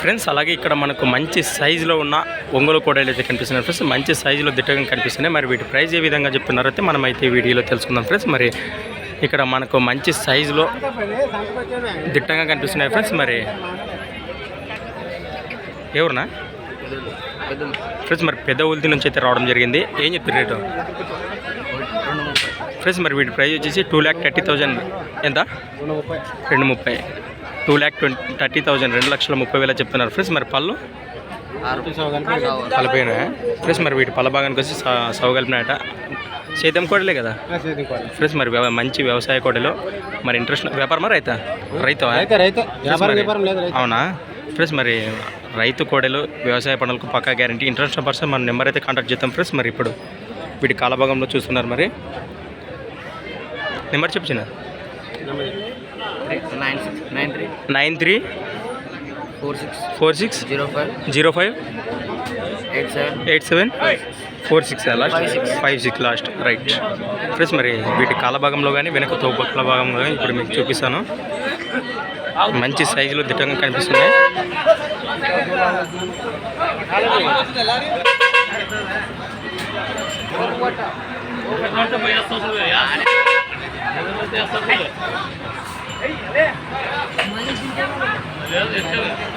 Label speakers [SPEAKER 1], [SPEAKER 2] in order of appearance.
[SPEAKER 1] Friends అలాగే ఇక్కడ మనకు మంచి సైజులో ఉన్న ఒంగోలు కోడలు అయితే కనిపిస్తున్నాయి ఫ్రెండ్స్. మంచి సైజులో దిట్టంగా కనిపిస్తున్నాయి. మరి వీటి ప్రైస్ ఏ విధంగా చెప్తున్నారో అయితే మనం అయితే వీడియోలో తెలుసుకుందాం ఫ్రెండ్స్. మరి ఇక్కడ మనకు మంచి సైజులో దిట్టంగా కనిపిస్తున్నాయి ఫ్రెండ్స్. మరి ఎవరునా? ఫ్రెండ్స్ మరి పెద్ద ఉల్తి నుంచి అయితే రావడం జరిగింది. ఏం చెప్పి రేటు? ఫ్రెండ్స్ మరి వీటి ప్రైస్ వచ్చేసి టూ ల్యాక్ థర్టీ థౌజండ్. ఎంత? రెండు ముప్పై. Two lakh twenty thirty thousand రెండు లక్షల ముప్పై వేల చెప్తున్నారు ఫ్రెండ్స్. మరి పళ్ళు? పలపోయినా ఫ్రెండ్స్ మరి వీటి పళ్ళ భాగానికి వచ్చి స- సవగలిపినట సేద్యం కోడలే కదా? ఫ్రెండ్స్ మరి మంచి వ్యవసాయ కోడలు. మరి ఇంట్రెస్ట్ వ్యాపారమా రైతా? రైతు అవునా? ఫ్రెండ్స్ మరి రైతు కోడలు వ్యవసాయ పనులకు పక్కా గ్యారంటీ ఇంట్రెస్ట్ పర్సన్ మన నెంబర్ అయితే కాంటాక్ట్ చేద్దాం ఫ్రెండ్స్. మరి ఇప్పుడు వీటి కాలభాగంలో చూస్తున్నారు మరి. నెంబర్ చెప్పిన
[SPEAKER 2] nine three four six
[SPEAKER 1] four six
[SPEAKER 2] zero five
[SPEAKER 1] zero five
[SPEAKER 2] eight seven
[SPEAKER 1] eight seven four six last? Five six last right. Friends మరి వీటి కాలభాగంలో కానీ వెనక తోపక్కల భాగంలో కానీ ఇప్పుడు మీకు చూపిస్తాను. మంచి సైజులో దిట్టంగా కనిపిస్తున్నాయి. Beleza, beleza.